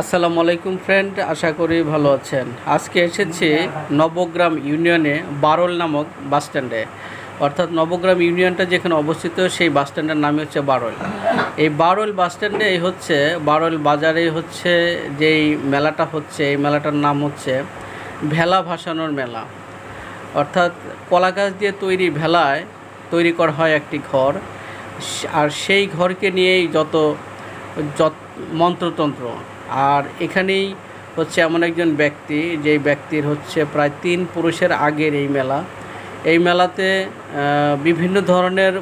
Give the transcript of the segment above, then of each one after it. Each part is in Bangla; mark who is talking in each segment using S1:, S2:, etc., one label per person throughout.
S1: আসসালামু আলাইকুম ফ্রেন্ড আশা করি ভালো আছেন। আজকে এসেছি নবগ্রাম ইউনিয়নে বারোল নামক বাস স্ট্যান্ডে। অর্থাৎ নবগ্রাম ইউনিয়নটা যেখানে অবস্থিত, সেই বাস স্ট্যান্ডের নামই হচ্ছে বারোল। এই বারোল বাস স্ট্যান্ডে এই হচ্ছে, বারোল বাজারে হচ্ছে যেই মেলাটা হচ্ছে, এই মেলাটার নাম হচ্ছে ভেলা ভাসানোর মেলা। অর্থাৎ কলা গাছ দিয়ে তৈরি ভেলায় তৈরি করা হয় একটি ঘর। আর সেই ঘরকে নিয়েই যত যত মন্ত্রতন্ত্র। আর এখানেই হচ্ছে এমন একজন ব্যক্তি, যেই ব্যক্তির হচ্ছে প্রায় তিন পুরুষের আগের এই মেলা। এই মেলাতে বিভিন্ন ধরনের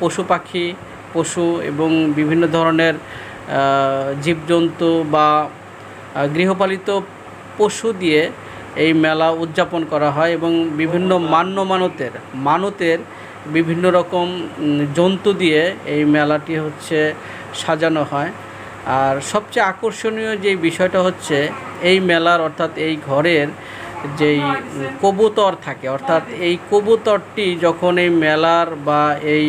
S1: পশু পাখি, পশু এবং বিভিন্ন ধরনের জীবজন্তু বা গৃহপালিত পশু দিয়ে এই মেলা উদযাপন করা হয় এবং বিভিন্ন মান্য মানতের মানতের বিভিন্ন রকম জন্তু দিয়ে এই মেলাটি হচ্ছে সাজানো হয়। আর সবচেয়ে আকর্ষণীয় যে বিষয়টা হচ্ছে এই মেলার, অর্থাৎ এই ঘরের যেই কবুতর থাকে, অর্থাৎ এই কবুতরটি যখন এই মেলার বা এই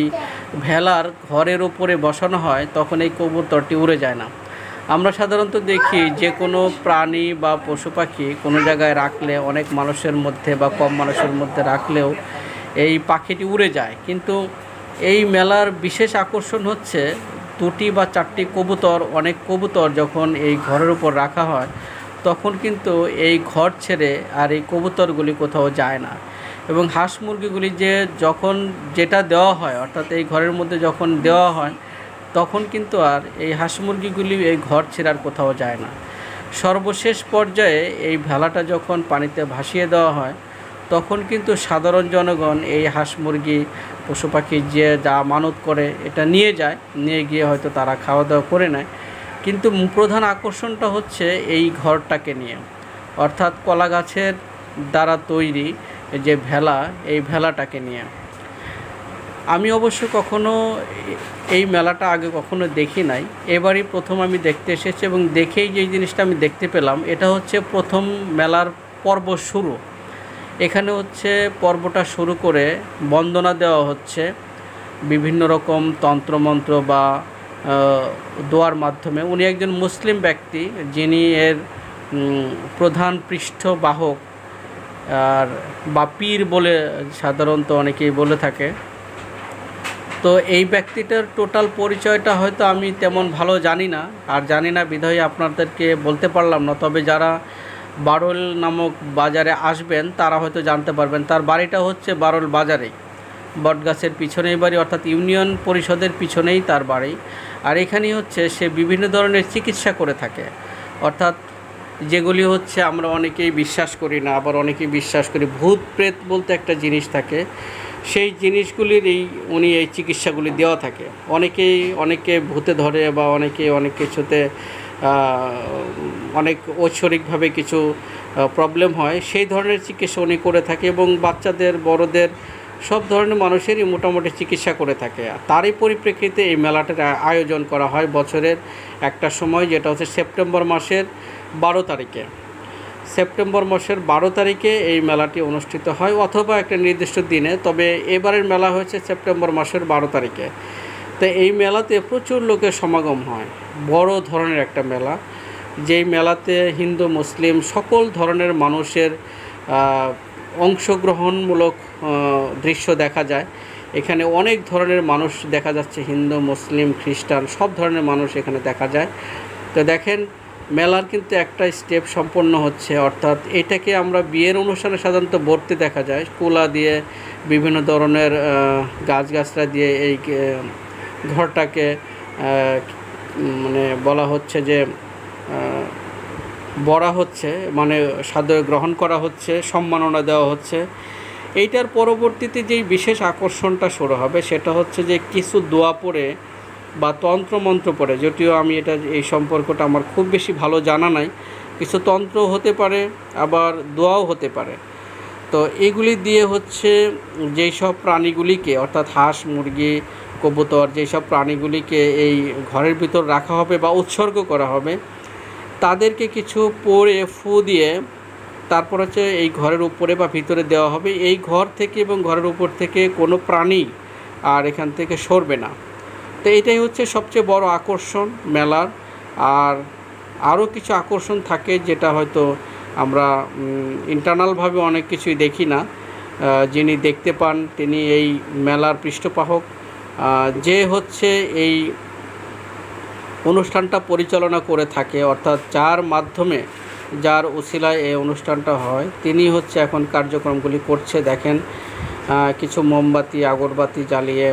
S1: ভেলার ঘরের উপরে বসানো হয়, তখন এই কবুতরটি উড়ে যায় না। আমরা সাধারণত দেখি যে কোনো প্রাণী বা পশু পাখি কোনো জায়গায় রাখলে, অনেক মানুষের মধ্যে বা কম মানুষের মধ্যে রাখলেও এই পাখিটি উড়ে যায়। কিন্তু এই মেলার বিশেষ আকর্ষণ হচ্ছে দুটি বা চারটি কবুতর, অনেক কবুতর যখন এই ঘরের উপর রাখা হয়, তখন কিন্তু এই ঘর ছেড়ে আর এই কবুতরগুলি কোথাও যায় না। এবং হাঁস মুরগিগুলি যে যখন যেটা দেওয়া হয়, অর্থাৎ এই ঘরের মধ্যে যখন দেওয়া হয়, তখন কিন্তু আর এই হাঁস মুরগিগুলি এই ঘর ছেড়ে আর কোথাও যায় না। সর্বশেষ পর্যায়ে এই ভেলাটা যখন পানিতে ভাসিয়ে দেওয়া হয় তখন কিন্তু সাধারণ জনগণ এই হাঁস মুরগি, পশু পাখি যে যা মানত করে এটা নিয়ে যায়, নিয়ে গিয়ে হয়তো তারা খাওয়া দাওয়া করে নেয়। কিন্তু প্রধান আকর্ষণটা হচ্ছে এই ঘরটাকে নিয়ে। অর্থাৎ কলা গাছের দ্বারা তৈরি যে ভেলা, এই ভেলাটাকে নিয়ে। আমি অবশ্য কখনো এই মেলাটা আগে কখনো দেখি নাই। এবারই প্রথম আমি দেখতে এসেছি এবং দেখেই যে জিনিসটা আমি দেখতে পেলাম, এটা হচ্ছে প্রথম মেলার পর্ব শুরু। এখানে হচ্ছে পর্বটা শুরু করে বন্দনা দেওয়া হচ্ছে বিভিন্ন রকম তন্ত্রমন্ত্র বা দোয়ার মাধ্যমে। উনি একজন মুসলিম ব্যক্তি যিনি এর প্রধান পৃষ্ঠবাহক, আর বা পীর বলে সাধারণত অনেকেই বলে থাকে। তো এই ব্যক্তিটার টোটাল পরিচয়টা হয়তো আমি তেমন ভালো জানি না, আর জানি না বিধায় আপনাদেরকে বলতে পারলাম না। তবে যারা বারোল নামক বাজারে আসবেন, তারা হয়তো জানতে পারবেন। তার বাড়িটা হচ্ছে বারোল বাজারেই। বটগাছের পিছনেই বাড়ি, অর্থাৎ ইউনিয়ন পরিষদের পিছনেই তার বাড়ি। আর এখানেই হচ্ছে সে বিভিন্ন ধরনের চিকিৎসা করে থাকে। অর্থাৎ যেগুলি হচ্ছে আমরা অনেকেই বিশ্বাস করি না, আবার অনেকেই বিশ্বাস করি, ভূত প্রেত বলতে একটা জিনিস থাকে। সেই জিনিসগুলির এই উনি এই চিকিৎসাগুলি দেওয়া থাকে। অনেকেই অনেকে ভূতে ধরে বা অনেকে অনেক কিছুতে অনেক ঐশ্বরিকভাবে কিছু প্রবলেম হয়। সেই ধরনের চিকিৎসা উনি করে থাকে এবং বাচ্চাদের, বড়দের সব ধরনের মানুষেরই মোটামুটি চিকিৎসা করে থাকে। তারই পরিপ্রেক্ষিতে এই মেলাটার আয়োজন করা হয় বছরের একটা সময়, যেটা হচ্ছে সেপ্টেম্বর মাসের বারো তারিখে। সেপ্টেম্বর মাসের বারো তারিখে এই মেলাটি অনুষ্ঠিত হয়, অথবা একটা নির্দিষ্ট দিনে। তবে এবারের মেলা হয়েছে সেপ্টেম্বর মাসের বারো তারিখে। তো এই মেলাতে প্রচুর লোকের সমাগম হয়। বড় ধরনের একটা মেলা। যেই মেলাতে হিন্দু, মুসলিম সকল ধরনের মানুষের অংশগ্রহণমূলক দৃশ্য দেখা যায়। এখানে অনেক ধরনের মানুষ দেখা যাচ্ছে, হিন্দু, মুসলিম, খ্রিস্টান সব ধরনের মানুষ এখানে দেখা যায়। তো দেখেন, মেলার কিন্তু একটা স্টেপ সম্পন্ন হচ্ছে, অর্থাৎ এটাকে আমরা বিয়ের অনুষ্ঠানে সাধারণত ভর্তি দেখা যায়। কুলা দিয়ে, বিভিন্ন ধরনের গাছগাছরা দিয়ে এই ঘরটাকে মানে বলা হচ্ছে যে বড়া হচ্ছে মানে সাদে গ্রহণ করা হচ্ছে, সম্মাননা দেওয়া হচ্ছে। এইটার পরবর্তীতে যেই বিশেষ আকর্ষণটা শুরু হবে, সেটা হচ্ছে যে কিছু দোয়া পড়ে বা তন্ত্রমন্ত্র পড়ে, যদিও আমি এটা, এই সম্পর্কটা আমার খুব বেশি ভালো জানা নাই। কিছু তন্ত্র হতে পারে, আবার দোয়াও হতে পারে। তো এগুলি দিয়ে হচ্ছে যেই সব প্রাণীগুলিকে, অর্থাৎ হাঁস, মুরগি, কবুতর, যেই সব প্রাণীগুলিকে এই ঘরের ভিতর রাখা হবে বা উৎসর্গ করা হবে, তাদেরকে কিছু পরে ফু দিয়ে তারপর হচ্ছে এই ঘরের উপরে বা ভিতরে দেওয়া হবে। এই ঘর থেকে এবং ঘরের উপর থেকে কোনো প্রাণী আর এখান থেকে সরবে না। তো এটাই হচ্ছে সবচেয়ে বড় আকর্ষণ মেলার। আর আরও কিছু আকর্ষণ থাকে যেটা হয়তো আমরা ইন্টারনালভাবে অনেক কিছুই দেখি না। যিনি দেখতে পান তিনি এই মেলার পৃষ্ঠপাহক যে হচ্ছে এই অনুষ্ঠানটা পরিচালনা করে থাকে, অর্থাৎ যার মাধ্যমে যার উসিলায় এই অনুষ্ঠানটা হয়, তিনি হচ্ছে এখন কার্যক্রমগুলি করছে। দেখেন কিছু মোমবাতি, আগরবাতি জ্বালিয়ে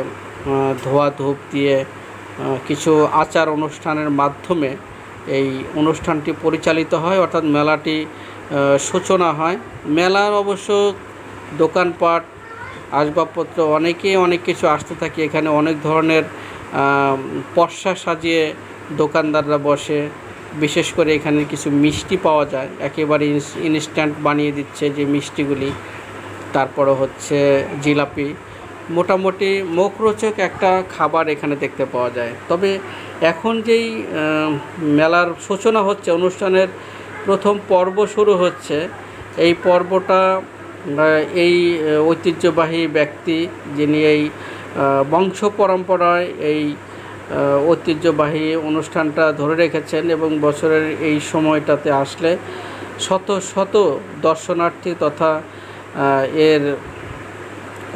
S1: ধোয়া ধূপ দিয়ে কিছু আচার অনুষ্ঠানের মাধ্যমে এই অনুষ্ঠানটি পরিচালিত হয়, অর্থাৎ মেলাটি সূচনা হয়। মেলার অবশ্য দোকানপাট, আসবাবপত্র অনেকেই অনেক কিছু আসতে থাকে। এখানে অনেক ধরনের পসরা সাজিয়ে দোকানদাররা বসে। বিশেষ করে এখানে কিছু মিষ্টি পাওয়া যায়। একেবারে ইনস্ট্যান্ট বানিয়ে দিচ্ছে যে মিষ্টিগুলি। তারপরে হচ্ছে জিলাপি। মোটামুটি মুখরোচক একটা খাবার এখানে দেখতে পাওয়া যায়। তবে এখন যেই মেলার সূচনা হচ্ছে, অনুষ্ঠানের প্রথম পর্ব শুরু হচ্ছে, এই পর্বটা এই ঐতিহ্যবাহী ব্যক্তি যিনি এই বংশ পরম্পরায় এই ঐতিহ্যবাহী অনুষ্ঠানটা ধরে রেখেছেন এবং বছরের এই সময়টাতে আসলে শত শত দর্শনার্থী তথা এর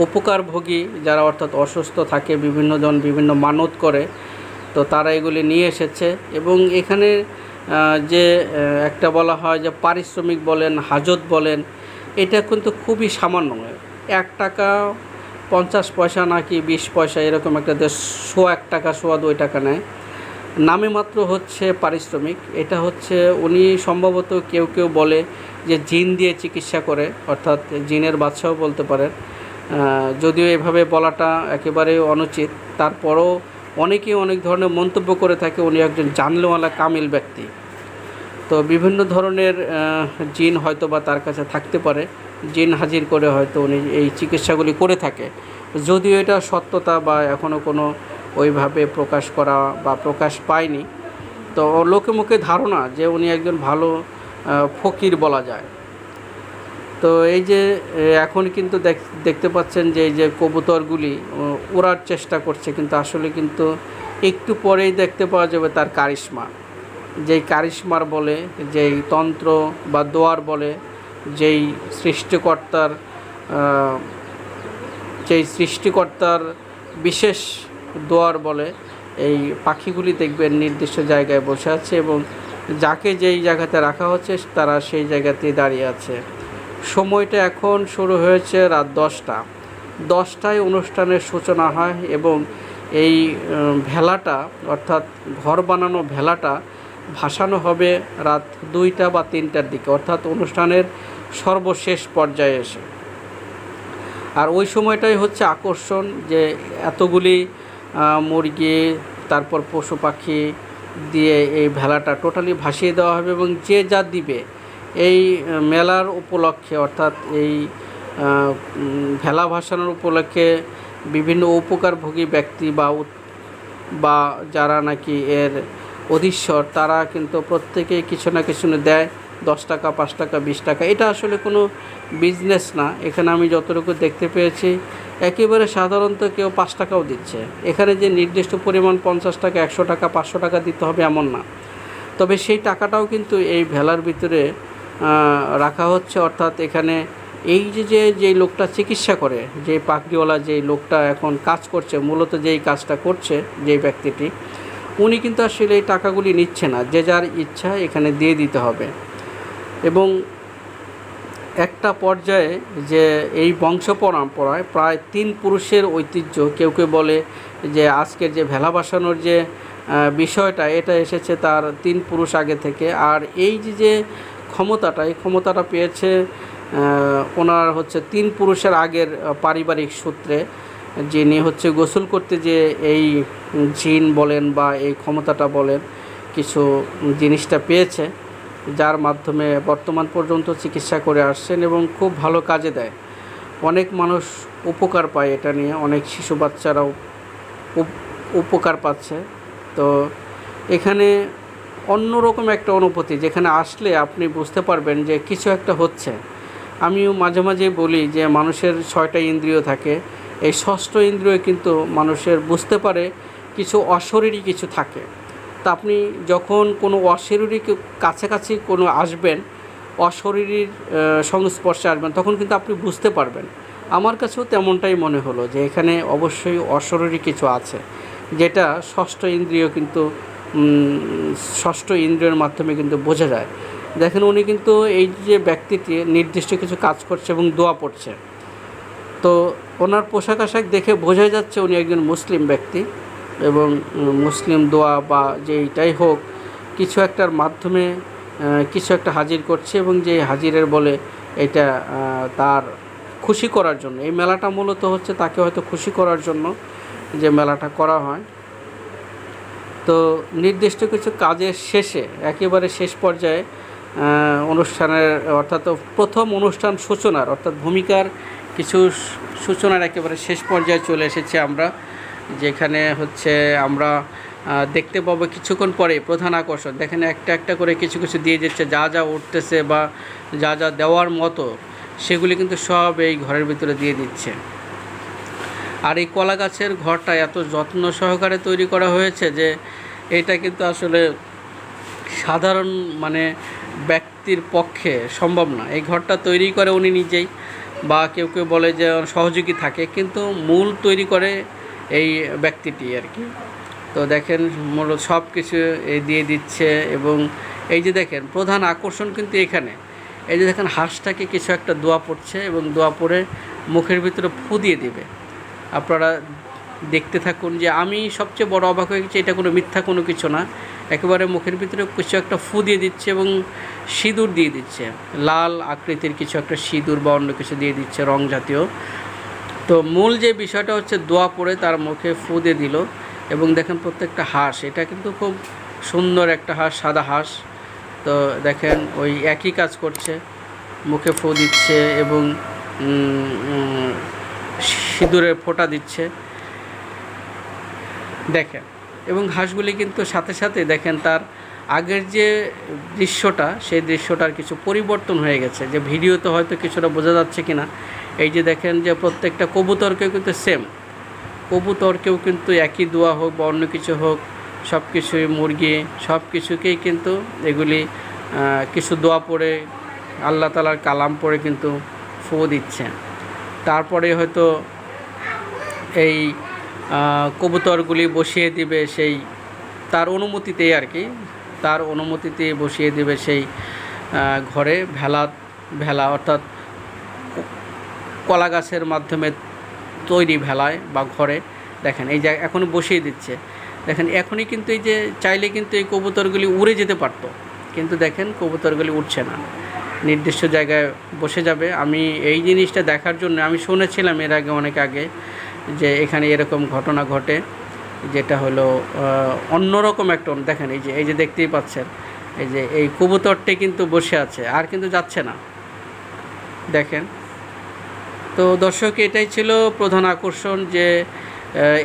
S1: উপকারভোগী যারা অর্থাৎ অসুস্থ থাকে বিভিন্ন জন বিভিন্ন মানত করে, তো তারা এগুলি নিয়ে এসেছে। এবং এখানে যে একটা বলা হয় যে পারিশ্রমিক বলেন, হাজত বলেন, এটা কিন্তু খুবই সামান্য। এক টাকা পঞ্চাশ পয়সা নাকি বিশ পয়সা এরকম একটা দেশ, শো এক টাকা শোয়া দুই টাকা নেয়। নামে মাত্র হচ্ছে পারিশ্রমিক। এটা হচ্ছে উনি সম্ভবত কেউ কেউ বলে যে জিন দিয়ে চিকিৎসা করে, অর্থাৎ জিনের বাচ্চাও বলতে পারেন। যদিও এভাবে বলাটা একেবারে অনুচিত। তারপরও অনেকেই অনেক ধরনের মন্তব্য করে থাকে, উনি একজন জানলেওয়ালা কামিল ব্যক্তি। তো বিভিন্ন ধরনের জিন হয়তো বা তার কাছে থাকতে পারে, জিন হাজির করে হয়তো উনি এই চিকিৎসাগুলি করে থাকে। যদিও এটা সত্যতা বা এখনও কোনো ওইভাবে প্রকাশ করা বা প্রকাশ পায়নি। তো লোকে মুখে ধারণা যে উনি একজন ভালো ফকির বলা যায়। তো এই যে এখন কিন্তু দেখ- দেখতে পাচ্ছেন যে, এই যে কবুতরগুলি ওড়ার চেষ্টা করছে, কিন্তু আসলে কিন্তু একটু পরেই দেখতে পাওয়া যাবে তার কারিশমা। যেই কারিশমার বলে, যেই তন্ত্র বা দোয়ার বলে, যেই সৃষ্টিকর্তার যেই সৃষ্টিকর্তার বিশেষ দোয়ার বলে, এই পাখিগুলি দেখবেন নির্দিষ্ট জায়গায় বসে আছে এবং যাকে যেই জায়গাতে রাখা হচ্ছে, তারা সেই জায়গাতেই দাঁড়িয়ে আছে। সময়টা এখন শুরু হয়েছে রাত দশটা। দশটায় অনুষ্ঠানের সূচনা হয় এবং এই ভেলাটা, অর্থাৎ ঘর বানানো ভেলাটা ভাসানো হবে রাত দুইটা বা তিনটার দিকে, অর্থাৎ অনুষ্ঠানের সর্বশেষ পর্যায়ে এসে। আর ওই সময়টাই হচ্ছে আকর্ষণ যে এতগুলি মুরগি, তারপর পশু পাখি দিয়ে এই ভেলাটা টোটালি ভাসিয়ে দেওয়া হবে এবং যে যা দিবে এই মেলার উপলক্ষে, অর্থাৎ এই ভেলা ভাসানোর উপলক্ষে বিভিন্ন উপকারভোগী ব্যক্তি বা বা যারা নাকি এর অধীশ্বর, তারা কিন্তু প্রত্যেকেই কিছু না কিছু দেয়, দশ টাকা, পাঁচ টাকা, বিশ টাকা। এটা আসলে কোনো বিজনেস না। এখানে আমি যতটুকু দেখতে পেয়েছি, একেবারে সাধারণত কেউ পাঁচ টাকাও দিচ্ছে। এখানে যে নির্দিষ্ট পরিমাণ পঞ্চাশ টাকা, একশো টাকা, পাঁচশো টাকা দিতে হবে এমন না। তবে সেই টাকাটাও কিন্তু এই ভেলার ভিতরে রাখা হচ্ছে, অর্থাৎ এখানে এই যে যে যেই লোকটা চিকিৎসা করে, যে পাগড়িওয়ালা যেই লোকটা এখন কাজ করছে, মূলত যেই কাজটা করছে যেই ব্যক্তিটি, উনি কিন্তু আসলে এই টাকাগুলি নিচ্ছে না, যে যার ইচ্ছা এখানে দিয়ে দিতে হবে। এবং একটা পর্যায়ে যে এই বংশ পরম্পরায় প্রায় তিন পুরুষের ঐতিহ্য, কেউ কেউ বলে যে আজকের যে ভেলা বাসানোর যে বিষয়টা, এটা এসেছে তার তিন পুরুষ আগে থেকে। আর এই যে ক্ষমতাটা এই ক্ষমতাটা পেয়েছে ওনার হচ্ছে তিন পুরুষের আগের পারিবারিক সূত্রে, যিনি হচ্ছে গোসল করতে যে এই জিন বলেন বা এই ক্ষমতাটা বলেন, কিছু জিনিসটা পেয়েছে, যার মাধ্যমে বর্তমান পর্যন্ত চিকিৎসা করে আসছেন এবং খুব ভালো কাজে দেয়। অনেক মানুষ উপকার পায় এটা নিয়ে, অনেক শিশু বাচ্চারাও উপ- উপকার পাচ্ছে। তো এখানে অন্যরকম একটা অনুভূতি যেখানে আসলে আপনি বুঝতে পারবেন যে কিছু একটা হচ্ছে। আমিও মাঝে মাঝে বলি যে মানুষের ছয়টা ইন্দ্রিয় থাকে, এই ষষ্ঠ ইন্দ্রিয় কিন্তু মানুষের বুঝতে পারে কিছু অশরীরী কিছু থাকে। তা আপনি যখন কোনো অশরীরী কাছাকাছি কোনো আসবেন, অশরীরীর সংস্পর্শে আসবেন, তখন কিন্তু আপনি বুঝতে পারবেন। আমার কাছেও তেমনটাই মনে হলো যে এখানে অবশ্যই অশরীরী কিছু আছে, যেটা ষষ্ঠ ইন্দ্রিয় কিন্তু ষষ্ঠ ইন্দ্রিয়ের মাধ্যমে কিন্তু বোঝা যায়। দেখেন উনি কিন্তু এই যে ব্যক্তিটি নির্দিষ্ট কিছু কাজ করছে এবং দোয়া পড়ছে। তো ওনার পোশাক আশাক দেখে বোঝা যাচ্ছে উনি একজন মুসলিম ব্যক্তি এবং মুসলিম দোয়া বা যেইটাই হোক, কিছু একটার মাধ্যমে কিছু একটা হাজির করছে এবং যে হাজিরের বলে এটা তার খুশি করার জন্য। এই মেলাটা মূলত হচ্ছে তাকে হয়তো খুশি করার জন্য যে মেলাটা করা হয়। তো নির্দিষ্ট কিছু কাজের শেষে, একেবারে শেষ পর্যায়ে অনুষ্ঠানের, অর্থাৎ প্রথম অনুষ্ঠান সূচনার, অর্থাৎ ভূমিকার কিছু সূচনার একেবারে শেষ পর্যায়ে চলে এসেছি আমরা, যেখানে হচ্ছে আমরা দেখতে পাবো কিছুক্ষণ পরে প্রধান আকর্ষণ। দেখেন একটা একটা করে কিছু কিছু দিয়ে দিচ্ছে যা যা উঠতেছে বা যা যা দেওয়ার মতো, সেগুলি কিন্তু সব এই ঘরের ভিতরে দিয়ে দিচ্ছে। আর এই কলা গাছের ঘরটা এত যত্ন সহকারে তৈরি করা হয়েছে যে এটা কিন্তু আসলে সাধারণ মানে ব্যক্তির পক্ষে সম্ভব না। এই ঘরটা তৈরি করে উনি নিজেই বা কেউ কেউ বলে যে সহযোগী থাকে, কিন্তু মূল তৈরি করে এই ব্যক্তিটি আর কি। তো দেখেন মূলত সব কিছু এই দিয়ে দিচ্ছে এবং এই যে দেখেন প্রধান আকর্ষণ কিন্তু এখানে। এই যে দেখেন হাঁসটাকে কিছু একটা দোয়া পড়ছে এবং দোয়া পড়ে মুখের ভিতরে ফু দিয়ে দিবে। আপনারা দেখতে থাকুন যে আমি সবচেয়ে বড় অবাক হয়ে গেছি, এটা কোনো মিথ্যা কোনো কিছু না। একেবারে মুখের ভিতরে কিছু একটা ফু দিয়ে দিচ্ছে এবং সিঁদুর দিয়ে দিচ্ছে। লাল আকৃতির কিছু একটা সিঁদুর বা অন্য কিছু দিয়ে দিচ্ছে রং জাতীয়। তো মূল যে বিষয়টা হচ্ছে, দোয়া পড়ে তার মুখে ফু দিয়ে দিল এবং দেখেন প্রত্যেকটা হাঁস, এটা কিন্তু খুব সুন্দর একটা হাঁস, সাদা হাঁস। তো দেখেন ওই একই কাজ করছে, মুখে ফু দিচ্ছে এবং সিঁদুরের ফোঁটা দিচ্ছে। দেখেন। এবং হাঁসগুলি কিন্তু সাথে সাথে দেখেন তার আগের যে দৃশ্যটা, সেই দৃশ্যটার কিছু পরিবর্তন হয়ে গেছে। যে ভিডিওতে হয়তো কিছুটা বোঝা যাচ্ছে কি না এই যে দেখেন যে প্রত্যেকটা কবুতরকেও কিন্তু সেম কবুতরকেও কিন্তু একই দোয়া হোক বা অন্য কিছু হোক সব কিছুই মুরগি সব কিছুকেই কিন্তু এগুলি কিছু দোয়া পড়ে, আল্লাহ তালার কালাম পড়ে কিন্তু ফু দিচ্ছে তারপরে হয়তো এই কবুতরগুলি বসিয়ে দিবে সেই, তার অনুমতিতেই আর কি, তার অনুমতিতে বসিয়ে দিবে সেই ঘরে ভেলা ভেলা অর্থাৎ কলা গাছের মাধ্যমে তৈরি ভেলায় বা ঘরে, দেখেন এই যে এখন বসিয়ে দিচ্ছে। দেখেন এখনই কিন্তু এই যে চাইলে কিন্তু এই কবুতরগুলি উড়ে যেতে পারতো, কিন্তু দেখেন কবুতরগুলি উঠছে না। নির্দিষ্ট জায়গায় বসে যাবে। আমি এই জিনিসটা দেখার জন্য, আমি শুনেছিলাম এর আগে অনেক আগে যে এখানে এরকম ঘটনা ঘটে, যেটা হলো অন্যরকম একটা দেখেন এই যে এই যে দেখতেই পাচ্ছেন, এই যে, এই কবুতরটি কিন্তু বসে আছে, আর কিন্তু যাচ্ছে না। দেখেন, তো দর্শক, এটাই ছিল প্রধান আকর্ষণ যে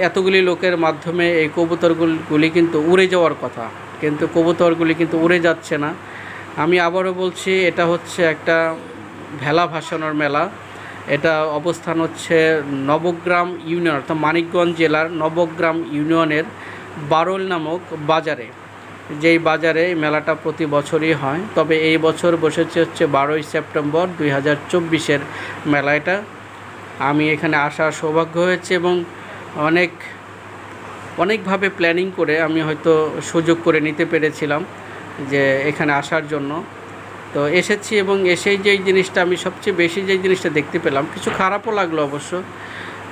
S1: এতগুলি লোকের মাধ্যমে এই কবুতরগুলি কিন্তু উড়ে যাওয়ার কথা, কিন্তু কবুতরগুলি কিন্তু উড়ে যাচ্ছে না। আমি আবারও বলছি, এটা হচ্ছে একটা ভেলা ভাসানোর মেলা। এটা অবস্থান হচ্ছে নবগ্রাম ইউনিয়ন, অর্থাৎ মানিকগঞ্জ জেলার নবগ্রাম ইউনিয়নের বারোল নামক বাজারে। যেই বাজারে এই মেলাটা প্রতি বছরই হয়, তবে এই বছর বসেছে হচ্ছে বারোই সেপ্টেম্বর দুই হাজার চব্বিশের মেলা এটা। আমি এখানে আসার সৌভাগ্য হয়েছে এবং অনেক, অনেকভাবে প্ল্যানিং করে আমি হয়তো সুযোগ করে নিতে পেরেছিলাম যে এখানে আসার জন্য। তো এসেছি এবং এসেই যেই জিনিসটা আমি সবচেয়ে বেশি যেই জিনিসটা দেখতে পেলাম, কিছু খারাপও লাগল অবশ্য।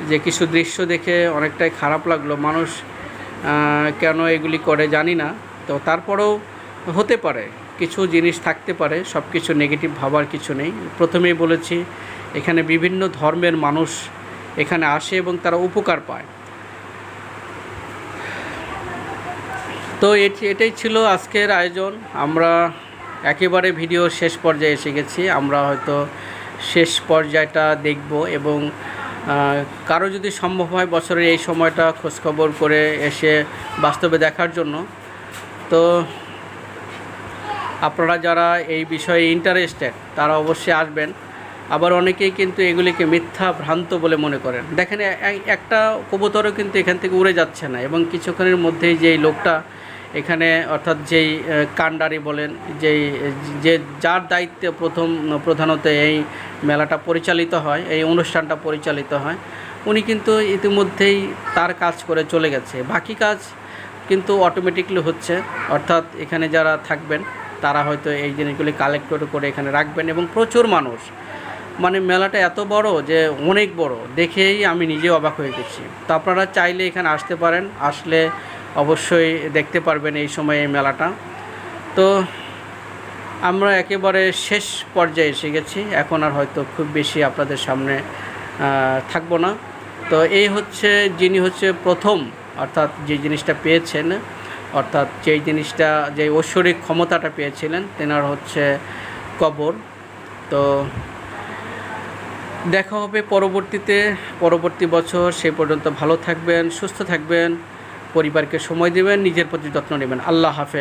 S1: যে কিছু দৃশ্য দেখে অনেকটাই খারাপ লাগল। মানুষ কেন এগুলি করে জানি না। তো তারপরেও হতে পারে, কিছু জিনিস থাকতে পারে সব কিছু নেগেটিভ ভাবার কিছু নেই। প্রথমেই বলেছি, এখানে বিভিন্ন ধর্মের মানুষ এখানে আসে এবং তারা উপকার পায়। তো এটি, এটাই ছিল আজকের আয়োজন। আমরা একেবারে ভিডিও শেষ পর্যায়ে এসে গেছি। আমরা হয়তো শেষ পর্যায়টা দেখব এবং কারও যদি সম্ভব হয় বছরের এই সময়টা খোঁজখবর করে এসে বাস্তবে দেখার জন্য। তো আপনারা যারা এই বিষয়ে ইন্টারেস্টেড তারা অবশ্যই আসবেন। আবার অনেকেই কিন্তু এগুলিকে মিথ্যা, ভ্রান্ত বলে মনে করেন। দেখেন একটা কবুতরও কিন্তু এখান থেকে উড়ে যাচ্ছে না এবং কিছুক্ষণের মধ্যেই যে লোকটা এখানে অর্থাৎ যেই কান্ডারি বলেন, যেই, যে যার দায়িত্বে প্রথম, প্রধানত এই মেলাটা পরিচালিত হয়, এই অনুষ্ঠানটা পরিচালিত হয়, উনি কিন্তু ইতিমধ্যেই তার কাজ করে চলে গেছে। বাকি কাজ কিন্তু অটোমেটিকলি হচ্ছে। অর্থাৎ এখানে যারা থাকবেন, তারা হয়তো এই জিনিসগুলি কালেক্ট করে এখানে রাখবেন এবং প্রচুর মানুষ। মানে মেলাটা এত বড় যে অনেক বড়। দেখেই আমি নিজে অবাক হয়ে গেছি। তো আপনারা চাইলে এখানে আসতে পারেন। আসলে অবশ্যই দেখতে পারবেন এই সময় এই মেলাটা। তো আমরা একেবারে শেষ পর্যায়ে এসে গেছি। এখন আর হয়তো খুব বেশি আপনাদের সামনে থাকব না। তো এই হচ্ছে, যিনি হচ্ছে প্রথম, অর্থাৎ যে জিনিসটা পেয়েছেন, অর্থাৎ যেই জিনিসটা যে ঐশ্বরিক ক্ষমতাটা পেয়েছিলেন, তেনার হচ্ছে কবর। তো দেখা হবে পরবর্তীতে, পরবর্তী বছর। সে পর্যন্ত ভালো থাকবেন, সুস্থ থাকবেন। পরিবারকে সময় দেবেন নিজের প্রতি যত্ন নেবেন। আল্লাহ হাফেজ।